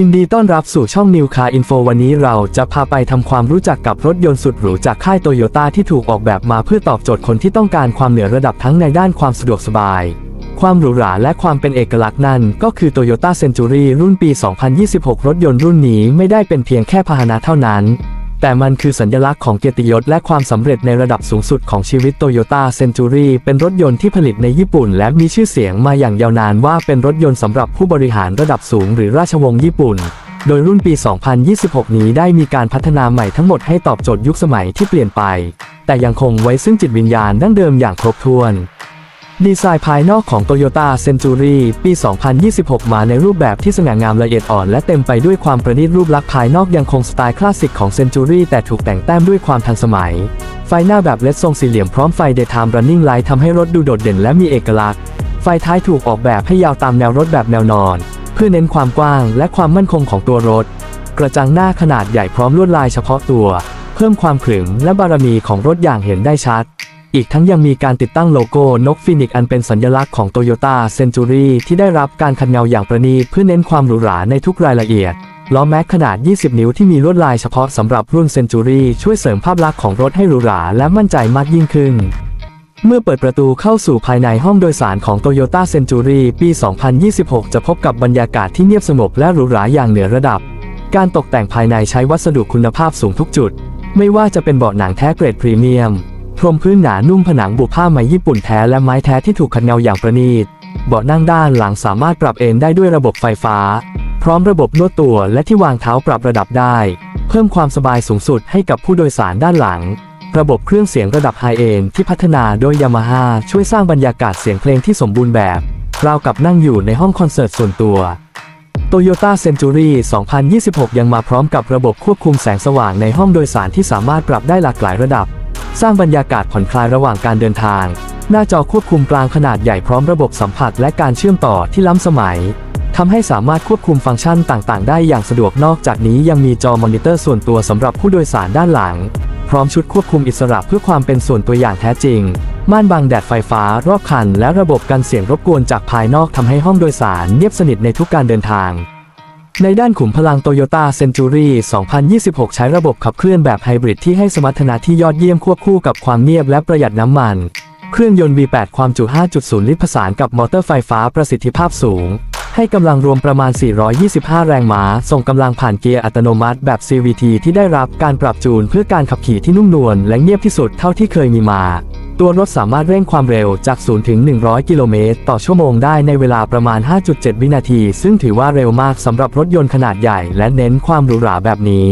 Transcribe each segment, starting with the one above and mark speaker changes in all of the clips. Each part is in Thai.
Speaker 1: ยินดีต้อนรับสู่ช่อง New Car Info วันนี้เราจะพาไปทำความรู้จักกับรถยนต์สุดหรูจากค่ายโตโยต้าที่ถูกออกแบบมาเพื่อตอบโจทย์คนที่ต้องการความเหนือระดับทั้งในด้านความสะดวกสบาย ความหรูหราและความเป็นเอกลักษณ์นั่นก็คือ Toyota Century รุ่นปี 2026 รถยนต์รุ่นนี้ไม่ได้เป็นเพียงแค่พาหนะเท่านั้น แต่มันคือสัญลักษณ์ของเกียรติยศและความสำเร็จในระดับสูงสุดของชีวิต Toyota Century เป็นรถยนต์ที่ผลิตในญี่ปุ่น และมีชื่อเสียงมาอย่างยาวนานว่าเป็นรถยนต์สำหรับผู้บริหารระดับสูงหรือราชวงศ์ญี่ปุ่น โดยรุ่นปี 2026 นี้ได้มีการพัฒนาใหม่ทั้งหมดให้ตอบโจทย์ยุคสมัยที่เปลี่ยนไป แต่ยังคงไว้ซึ่งจิตวิญญาณดั้งเดิมอย่างครบถ้วน ดีไซน์ภายนอกของ Toyota Century ปี 2026 มาในรูปแบบที่สง่างามละเอียดอ่อนและเต็มไปด้วยความประณีตรูปลักษณ์ภายนอกยังคงสไตล์คลาสสิกของ Century แต่ถูกแต่งแต้มด้วยความทันสมัย ไฟหน้าแบบเลดทรงสี่เหลี่ยมพร้อมไฟ Daytime Running Light ทำให้รถดูโดดเด่นและมีเอกลักษณ์ ไฟท้ายถูกออกแบบให้ยาวตามแนวรถแบบแนวนอน เพื่อเน้นความกว้างและความมั่นคงของตัวรถ กระจังหน้าขนาดใหญ่พร้อมลวดลายเฉพาะตัว เพิ่มความขรึมและบารมีของรถอย่างเห็นได้ชัด อีกทั้งยังมีการติดตั้งโลโก้นกฟินิกซ์อันเป็นสัญลักษณ์ของ Toyota Century ที่ได้รับการขัดเงาอย่างประณีตเพื่อเน้นความหรูหราในทุกรายละเอียด ล้อแม็กขนาด 20 นิ้วที่มีลวดลายเฉพาะสำหรับรุ่น Century ช่วยเสริมภาพลักษณ์ของรถให้หรูหราและมั่นใจมากยิ่งขึ้น เมื่อเปิดประตูเข้าสู่ภายในห้องโดยสารของ Toyota Century ปี 2026 จะพบกับบรรยากาศที่เงียบสงบและหรูหราอย่างเหนือระดับ การตกแต่งภายในใช้วัสดุคุณภาพสูงทุกจุด ไม่ว่าจะเป็นเบาะหนังแท้เกรดพรีเมียม พรมพื้นหนานุ่มผนังบุผ้าไหมญี่ปุ่นแท้และไม้แท้ที่ถูกขัดเงาอย่างประณีต เบาะนั่งด้านหลังสามารถปรับเอนได้ด้วยระบบไฟฟ้า พร้อมระบบนวดตัวและที่วางเท้าปรับระดับได้ เพิ่มความสบายสูงสุดให้กับผู้โดยสารด้านหลัง ระบบเครื่องเสียงระดับไฮเอนที่พัฒนาโดยยามาฮ่าช่วยสร้างบรรยากาศเสียงเพลงที่สมบูรณ์แบบราวกับนั่งอยู่ในห้องคอนเสิร์ตส่วนตัว Toyota Century 2026 ยังมาพร้อมกับระบบควบคุมแสงสว่างในห้องโดยสารที่สามารถปรับได้หลากหลายระดับ สร้างบรรยากาศผ่อนคลายระหว่างการเดินทาง หน้าจอควบคุมกลางขนาดใหญ่พร้อมระบบสัมผัสและการเชื่อมต่อที่ล้ำสมัยทำให้สามารถควบคุมฟังก์ชันต่าง ๆ ได้อย่างสะดวกนอกจากนี้ยังมีจอมอนิเตอร์ส่วนตัวสำหรับผู้โดยสารด้านหลัง พร้อมชุดควบคุมอิสระเพื่อความเป็นส่วนตัวอย่างแท้จริง ม่านบังแดดไฟฟ้ารอบคัน และระบบกันเสียงรบกวนจากภายนอกทำให้ห้องโดยสารเงียบสนิทในทุกการเดินทาง ในด้านขุมพลัง Toyota Century 2026 ใช้ระบบขับเคลื่อนแบบไฮบริดที่ให้สมรรถนะที่ยอดเยี่ยมควบคู่กับความเงียบและประหยัดน้ำมัน เครื่องยนต์ V8 ความจุ 5.0 ลิตรผสานกับมอเตอร์ไฟฟ้าประสิทธิภาพสูง ให้กำลังรวมประมาณ 425 แรงม้า ส่งกำลังผ่านเกียร์อัตโนมัติแบบ CVT ที่ได้รับการปรับจูนเพื่อการขับขี่ที่นุ่มนวลและเงียบที่สุดเท่าที่เคยมีมา ตัวรถสามารถเร่งความเร็วจาก 0 ถึง 100 กิโลเมตร ต่อชั่วโมงได้ในเวลาประมาณ 5.7 วินาที ซึ่งถือว่าเร็วมากสำหรับรถยนต์ขนาดใหญ่และเน้นความหรูหราแบบนี้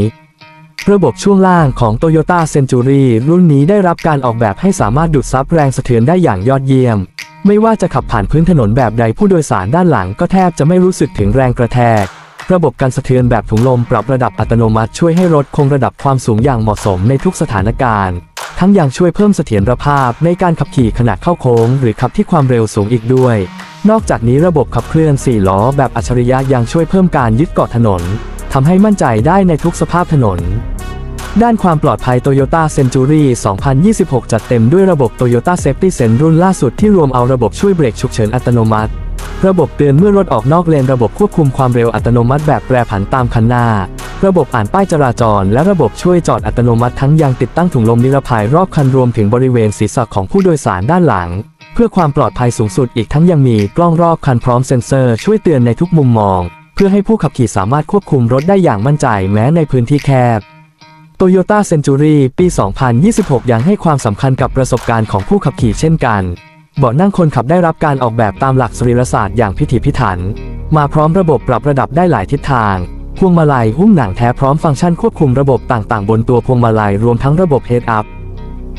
Speaker 1: ระบบช่วงล่างของ Toyota Century รุ่นนี้ได้รับการออกแบบให้สามารถดูดซับแรงสะเทือนได้อย่างยอดเยี่ยม ไม่ว่าจะขับผ่านพื้นถนนแบบใดผู้โดยสารด้านหลังก็แทบจะไม่รู้สึกถึงแรงกระแทกระบบการสะเทือนแบบถุงลมปรับระดับอัตโนมัติช่วยให้รถคงระดับความสูงอย่างเหมาะสมในทุกสถานการณ์ ทั้งยังช่วยเพิ่มเสถียรภาพในการขับขี่ขณะเข้าโค้ง หรือขับที่ความเร็วสูงอีกด้วย นอกจากนี้ระบบขับเคลื่อน 4 ล้อแบบอัจฉริยะยังช่วยเพิ่มการยึดเกาะถนนทำให้มั่นใจได้ในทุกสภาพถนน ด้านความปลอดภัย Toyota Century 2026 จัดเต็มด้วยระบบ Toyota Safety Sense รุ่นล่าสุดที่รวมเอาระบบช่วยเบรกฉุกเฉินอัตโนมัติ ระบบเตือนเมื่อรถออกนอกเลนระบบควบคุมความเร็วอัตโนมัติแบบแปรผันตามคันหน้า ระบบอ่านป้ายจราจร และระบบช่วยจอดอัตโนมัติทั้งยังติดตั้งถุงลมนิรภัยรอบคันรวมถึงบริเวณศีรษะของผู้โดยสารด้านหลัง เพื่อความปลอดภัยสูงสุดอีกทั้งยังมีกล้องรอบคันพร้อมเซ็นเซอร์ช่วยเตือนในทุกมุมมอง เพื่อให้ผู้ขับขี่สามารถควบคุมรถได้อย่างมั่นใจแม้ในพื้นที่แคบ Toyota Century ปี 2026 ยังให้ความสำคัญกับประสบการณ์ของผู้ขับขี่เช่นกัน เบาะนั่งคนขับได้รับการออกแบบตามหลักสรีรศาสตร์อย่างพิถีพิถัน มาพร้อมระบบปรับระดับได้หลายทิศทาง พวงมาลัยหุ้มหนังแท้พร้อมฟังก์ชันควบคุมระบบต่างๆ บนตัวพวงมาลัยรวมทั้งระบบ Head Up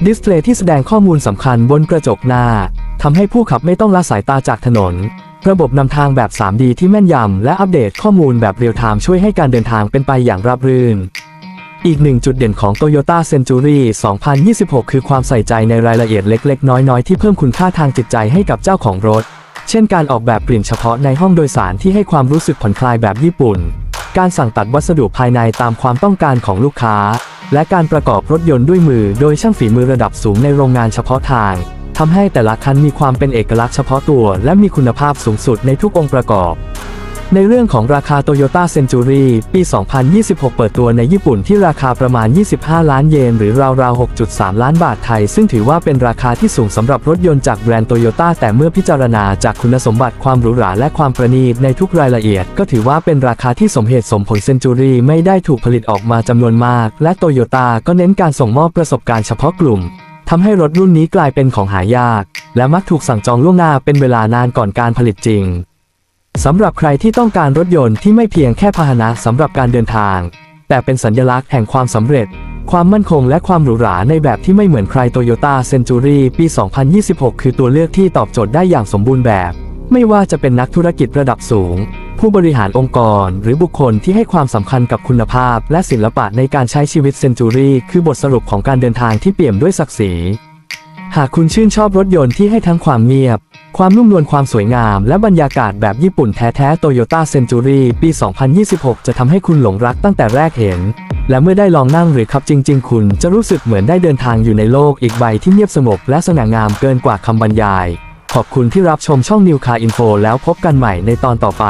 Speaker 1: ดิสเพลย์ที่แสดงข้อมูลสำคัญบนกระจกหน้าทำให้ผู้ขับไม่ต้องละสายตาจากถนน ระบบนำทางแบบ 3D ที่แม่นยำและอัปเดตข้อมูลแบบเรียลไทม์ช่วยให้การเดินทางเป็นไปอย่างราบรื่น อีกหนึ่งจุดเด่นของ Toyota Century 2026 คือความใส่ใจในรายละเอียดเล็ก ๆ น้อย ๆ ที่เพิ่มคุณค่าทางจิตใจให้กับเจ้าของรถ เช่นการออกแบบกลิ่นเฉพาะในห้องโดยสารที่ให้ความรู้สึกผ่อนคลายแบบญี่ปุ่น การสั่งตัดวัสดุภายในตามความต้องการของลูกค้า และการประกอบรถยนต์ด้วยมือโดยช่างฝีมือระดับสูงในโรงงานเฉพาะทางทำให้แต่ละคันมีความเป็นเอกลักษณ์เฉพาะตัว และมีคุณภาพสูงสุดในทุกองค์ประกอบ ในเรื่องของราคา Toyota Century ปี 2026 เปิดตัวในญี่ปุ่นที่ราคาประมาณ 25 ล้านเยน หรือราวๆ 6.3 ล้านบาทไทย ซึ่งถือว่าเป็นราคาที่สูงสำหรับรถยนต์จากแบรนด์ Toyota แต่เมื่อพิจารณาจากคุณสมบัติความหรูหราและความประณีตในทุกรายละเอียด ก็ถือว่าเป็นราคาที่สมเหตุสมผล Century ไม่ได้ถูกผลิตออกมาจำนวนมาก และ Toyota ก็เน้นการส่งมอบประสบการณ์เฉพาะกลุ่มทำให้รถรุ่นนี้กลายเป็นของหายาก และมักถูกสั่งจองล่วงหน้าเป็นเวลานานก่อนการผลิตจริง สำหรับใครที่ต้องการรถยนต์ที่ไม่เพียงแค่พาหนะสำหรับการเดินทาง แต่เป็นสัญลักษณ์แห่งความสำเร็จ ความมั่นคงและความหรูหราในแบบที่ไม่เหมือนใคร Toyota Century ปี 2026 คือตัวเลือกที่ตอบโจทย์ได้อย่างสมบูรณ์แบบ ไม่ว่าจะเป็นนักธุรกิจระดับสูง ผู้บริหารองค์กร หรือบุคคลที่ให้ความสำคัญกับคุณภาพ และศิลปะในการใช้ชีวิต Century คือบทสรุปของการเดินทางที่เปี่ยมด้วยศักดิ์ศรี หากคุณชื่นชอบรถยนต์ที่ให้ทั้งความเงียบ ความนุ่มนวลความสวยงาม และบรรยากาศแบบญี่ปุ่นแท้ๆ Toyota Century ปี 2026 จะทำให้คุณหลงรักตั้งแต่แรกเห็น และเมื่อได้ลองนั่งหรือขับจริง ๆ คุณจะรู้สึกเหมือนได้เดินทางอยู่ในโลกอีกใบที่เงียบสงบและสง่างามเกินกว่าคำบรรยาย ขอบคุณที่รับชมช่อง New Car Info แล้วพบกันใหม่ในตอนต่อไป